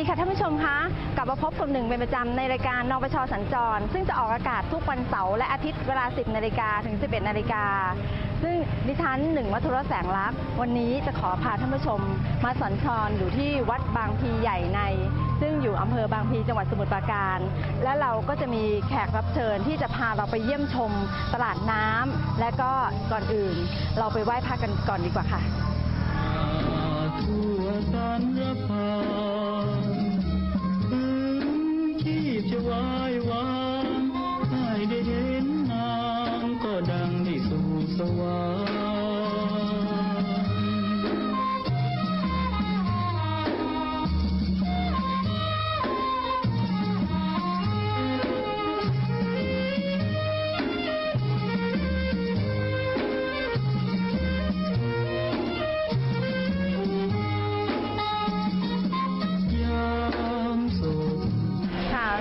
ดีค่ะท่านผู้ชมคะกลับมาพบกับหนึ่งเป็นประจำในรายการนปชสัญจร ซึ่งจะออกอากาศทุกวันเสาร์และอาทิตย์เวลา 10นาฬิกาถึง 11นาฬิกาซึ่งดิฉันหนึ่งวัทรแสงรักวันนี้จะขอพาท่านผู้ชม มาสัญจรอยู่ที่วัดบางพีใหญ่ใน ซึ่งอยู่อำเภอบางพีจังหวัดสมุทรปราการ และเราก็จะมีแขกรับเชิญที่จะพาเราไปเยี่ยมชมตลาดน้ำและก็ก่อนอื่น เราไปไหว้พระกันก่อนดีกว่าค่ะ ชีพ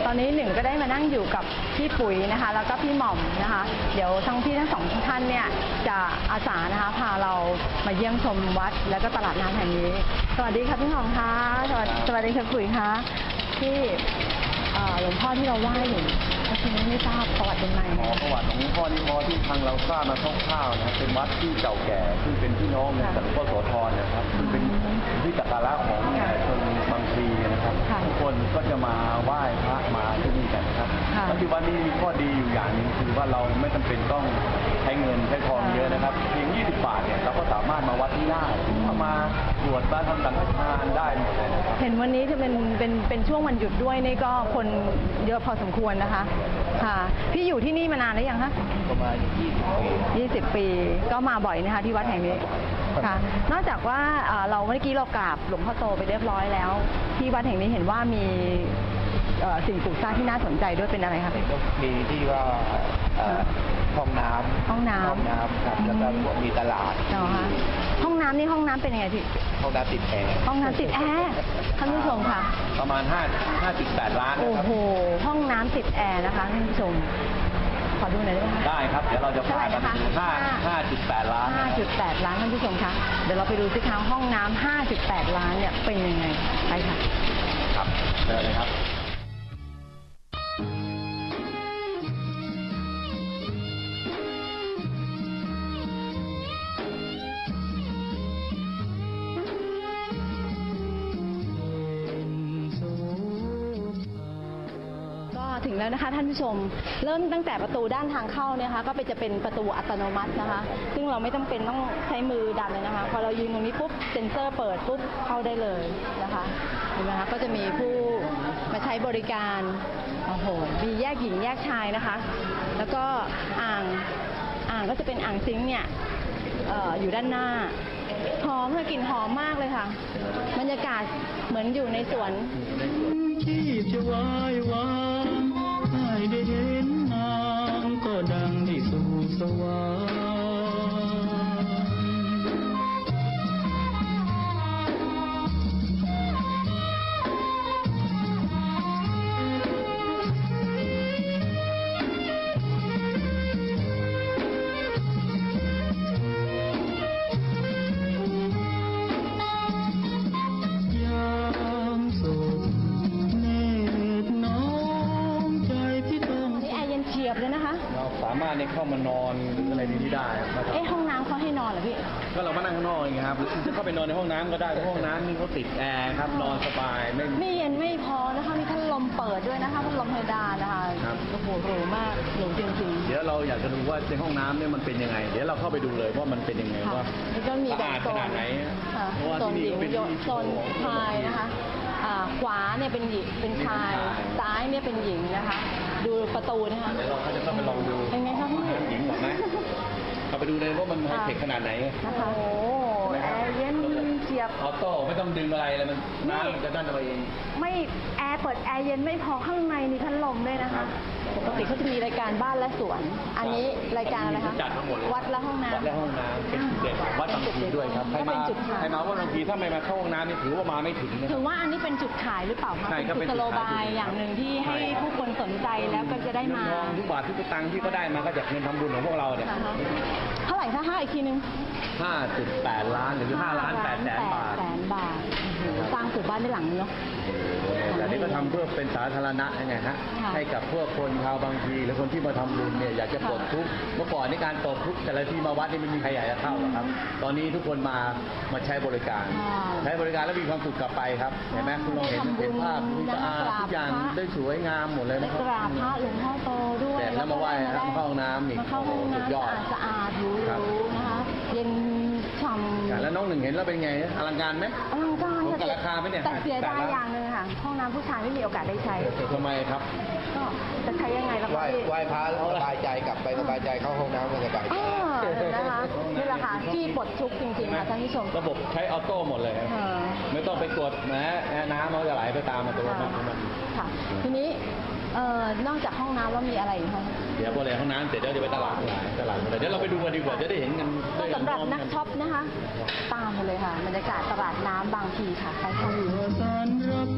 อนนี้หนึ่งก็ได้มานั่งอยู่กับพี่ปุ๋ยนะคะ แล้วก็พี่หม่อมนะคะ เดี๋ยวทั้งพี่ทั้งสองท่านเนี่ยจะอาสานะคะพาเรามาเยี่ยมชมวัด แล้วก็ตลาดน้ำแห่งนี้ สวัสดีค่ะพี่หม่อมคะสวัสดีสวัสดีค่ะปุ๋ยคะพี่ หลวงพ่อที่เราไหว้อยู่ก็คือไม่ทราบประวัติเป็นไงหมอประวัติของหลวงพ่อนี่พอที่ทางเราทราบมาคร่าวๆนะครับเป็นวัดที่เก่าแก่ซึ่งเป็นพี่น้องกันกับหลวงพ่อโสธรนะครับซึ่งเป็นที่สักการะของชนบางพลีนะครับค่ะทุกคนก็จะมาไหว้พระมาที่นี่กันนะครับ ค่ะแล้วที่วัดนี้มีข้อดีอยู่อย่างหนึงคือว่าเราไม่จำเป็นต้องใช้เงินใช้ทองเยอะนะครับเพียง 20 บาทเนี่ยเราก็สามารถมาวัดที่ได้เข้ามาตรวจบ้านทำสังฆทานได้หมดเลยนะครับ เห็นวันนี้จะเป็นเป็นเป็นช่วงวันหยุดด้วยนี่ก็คนเยอะพอสมควรนะคะ ค่ะ พี่อยู่ที่นี่มานานหรือยังคะประมาณ 20 ปี 20 ปีก็มาบ่อยนะคะที่วัดแห่งนี้ค่ะ นอกจากว่าเอ่อเราเมื่อกี้เรากราบหลวงพ่อโตไปเรียบร้อยแล้ว ที่วัดแห่งนี้เห็นว่ามี เอ่อสิ่งปลูกสร้างที่น่าสนใจด้วยเป็นอะไรคะ ก็มีที่ว่าเอ่อห้องน้ำห้องน้ำห้องน้ำครับ อืม แล้วก็มีตลาดเหรอคะห้องน้ำนี่ห้องน้ำเป็นยังไงพี่ ห้องน้ำติดแอร์ห้องน้ำติดแอร์ท่านผู้ชมค่ะ ประมาณ5 5.8ล้านโอ้นะครับ โห ห้องน้ำติดแอร์นะคะท่านผู้ชม ขอดูหน่อยได้ไหมคะ ได้ครับ เดี๋ยวเราจะพากันไปดูเท่าไหร่นะคะห้า5.8 ล้านนะครับ 5.8 ล้านท่านผู้ชมคะเดี๋ยวเราไปดูสิคะห้องน้ำ 5.8 ล้านเนี่ยเป็นยังไง ไปค่ะ ครับเจอเลยครับ ถึงแล้วนะคะ ท่านผู้ชม เริ่มตั้งแต่ประตูด้านทางเข้าเนี่ยนะคะก็ไปจะเป็นประตูอัตโนมัตินะคะ ซึ่งเราไม่จำเป็นต้องใช้มือดันเลยนะคะ พอเรายืนตรงนี้ปุ๊บเซ็นเซอร์เปิดปุ๊บเข้าได้เลยนะคะเห็นไหมคะก็จะมีผู้มาใช้บริการโอ้โหมีแยกหญิงแยกชายนะคะ แล้วก็อ่างอ่างก็จะเป็นอ่างซิงเนี่ยอออยู่ด้านหน้าหอมค่ะกลิ่นหอมมากเลยค่ะ บรรยากาศเหมือนอยู่ในสวนชีพจะวายวาง ให้ได้เห็นนางก็ดังที่สู่สวรราสามารถเนี่ยเข้ามานอนหรืออะไรในนี้ได้นะครับเอ๊ะห้องน้ำเขาให้นอนเหรอพี่ ก็เรามานั่งข้างนอกอย่างเงี้ยครับหรือจะเข้าไปนอนในห้องน้ำก็ได้เพราะห้องน้ำนี่เขาติดแอร์ครับนอนสบายไม่ ไม่เย็นไม่พอนะคะ มีพัดลมเปิดด้วยนะคะพัดลมเพดานนะคะครับ โอ้โหหรูมากหรูจริงเดี๋ยวเราอยากจะดูว่าในห้องน้ำเนี่ยมันเป็นยังไง เดี๋ยวเราเข้าไปดูเลยว่ามันเป็นยังไงค่ะว่าแล้วก็มีสะอาดแบ่งโซนขนาดไหนค่ะเพราะว่าโซนที่หนี่ญิงก็เป็นโยที่ โซนชายนะคะอ่าขวาเนี่ยเป็นหญิงเป็นชายซ้ายเนี่ยเป็นหญิงนะคะ ดูประตูนะคะเดี๋ยวเราก็จะต้องไปลองดูเป็นไงคะพี่หญิงหมดไหมเราไปดูเลยว่ามันไฮเทคขนาดไหนนะคะโอ้แอร์เย็นเฉียบ ออโต้ไม่ต้องดึงอะไรเลยมันน้ำมันจะดันเอาเอง ไม่แอร์เปิดแอร์เย็นไม่พอข้างในมีพัดลมด้วยนะคะ ปกติเขาจะมีรายการบ้านและสวน อันนี้รายการอะไรคะ จัดทั้งหมดเลย วัดและห้องน้ำวัดและห้องน้ำเป็นจุดเด่นของวัดบางพลีด้วยครับ ใครก็มาเป็นจุดขายใครมาวัดบางพลีถ้าไม่มาเข้าห้องน้ำนี่ถือว่ามาไม่ถึงนะถึงว่าอันนี้เป็นจุดขายหรือเปล่าคะใช่ครับเป็นเป็นจุกุดศโลขายบายอย่างหนึ่งที่ให้ผู้คนสน ใจแล้วก็จะได้มาเงินทองทุกบาททุกสตางค์ที่เขาได้มาก็จากเงินทำบุญของพวกเราเนี่ยนะคะเท่าไหร่คะห้าอีกทีนึง5.8 ล้านหรือ5ล้าน8แสนบาท แสนบาทโอ้โหสร้างปลูกบ้านได้หลังนึงเนาะ เดี๋ยวก็ทำเพื่อเป็นสาธารณะยังไงฮะค่ะให้กับพวกคนชาวบางทีหรือคนที่มาทำบุญเนี่ยอยากจะปลดทุกข์เมื่อก่อนในการปลดทุกข์แต่ละที่มาวัดนี่ไม่มีใครอยากจะเข้าหรอกครับ ตอนนี้ทุกคนมามาใช้บริการ ค่ะ ใช้บริการแล้วมีความสุขกลับไปครับเห็นไหมคุณลองเห็นได้ทำบุญเห็นภาพที่สะอาดได้กราบทุกอย่างพระได้สวยงามหมดเลยได้นะคกรับ ราบพระหลวงพ่อโตด้วยเสร็จแล้วมาไหว้ก็ได้เข้าห้องน้ำอีกมาเข้าห้องโอ้โหสุดยอดน้ำสะอาดๆหรูครับ ๆนะคะ เย็นฉ่ำแล้วน้องหนึ่งเห็นแล้วเป็นไง อลังการไหม อลังการผม กับราคาไหมเนี่ยแต่เสียแต่ดายละอย่างหนึ่งค่ะ ห้องน้ำผู้ชายไม่มีโอกาสได้ใช้ ทำไมครับก็จะใช้ยังไงล่ะไหว้คะพี่ไหว้พระแล้วสบายใจกลับไปสบายใจเข้าห้องน้ำมันสบายใจอ่านะคะนี่แหละค่ะที่ปลดทุกข์จริงๆค่ะท่านผู้ชมระบบใช้ออโต้หมดเลยครับค่ะไม่ต้องไปกดนะน้ำมันจะไหลไปตามอัตโนมัติของมัน ค่ะ ทีนี้เอ่อนอกจากห้องน้ำแล้วมีอะไรอีกคะเดี๋ยวพอเลยห้องน้ำเสร็จเดี๋ยวจะไปตลาดตลาดเดี๋ยวเราไปดูกันดีกว่าจะได้เห็นกันก็ด้วยสำหรับพอมนักช็อปนะคะ ตามมาเลยค่ะบรรยากาศตลาดน้ำบางพีค่ะไปค่ะ